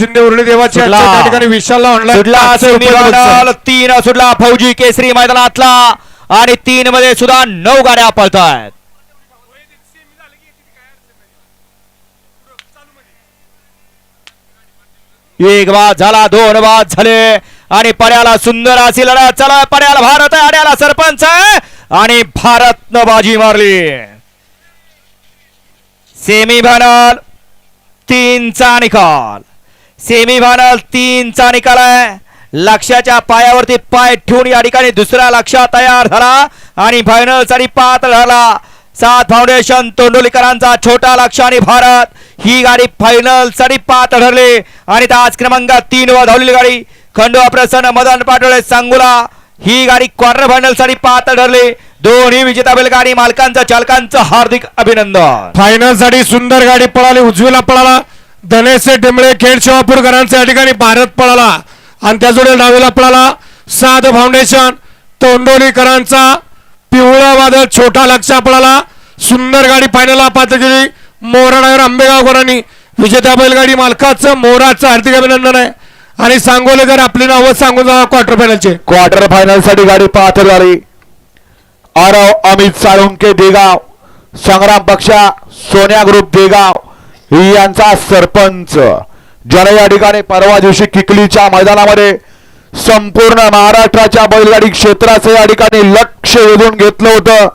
देवाची. त्या ठिकाणी विशालला ऑनलाईन तीन सुटला फौजी केसरी मैदानातला. आणि तीन मध्ये सुद्धा नऊ गाड्या पळतायत. एक बाद झाला दोन बाद झाले. आणि पर्याला सुंदर अशी लढत चला पर्याला भारत आहे आड्याला सरपंच आहे. आणि भारतनं बाजी मारली. सेमीफायनल तीनचा निकाल. सेमीफायनल तीनचा निकाल आहे. लक्षाच्या पायावरती पाय ठेवून या ठिकाणी दुसरा लक्ष तयार झाला आणि फायनलसाठी पात्र झाला. सात फाउंडेशन तोंडोलीकरांचा छोटा लक्ष आणि भारत ही गाडी फायनलसाठी पात्र ठरली. आणि त्याच क्रमांकात तीन वर धावलेली गाडी खंडोबा प्रसन्न मदन पाटोळे सांगुला ही गाडी क्वार्टर फायनलसाठी पात्र ठरली. दोन्ही विजेता बैलगाडी मालकांचं चालकांचं हार्दिक अभिनंदन. फायनलसाठी सुंदर गाडी पळाली उजवीला पळाला. धनेश डेंबळे खेड शिवापूरकरांचा या ठिकाणी भारत पळाला. आणि त्याजोडे डावीला पळाला. साध फाउंडेशन तोंडोलीकरांचा पिवळा वादळ छोटा लक्षा पळाला. सुंदर गाडी फायनलला पात्र केली. मोराडावर आंबेगावकरांनी विजेता बैलगाडी मालकाचं मोराचं हार्दिक अभिनंदन आहे. आणि सांगोलेकर आपली नावं सांगून जावा क्वार्टर फायनलचे क्वार्टर फायनलसाठी गाडी पाहत झाली आरव अमित साळुंके देगाव. संग्राम पक्षा सोन्या ग्रुप देगाव. यांचा सरपंच. ज्याला या ठिकाणी परवा दिवशी किकलीच्या मैदानामध्ये संपूर्ण महाराष्ट्राच्या बैलगाडी क्षेत्राचं या ठिकाणी लक्ष वेधून घेतलं होतं.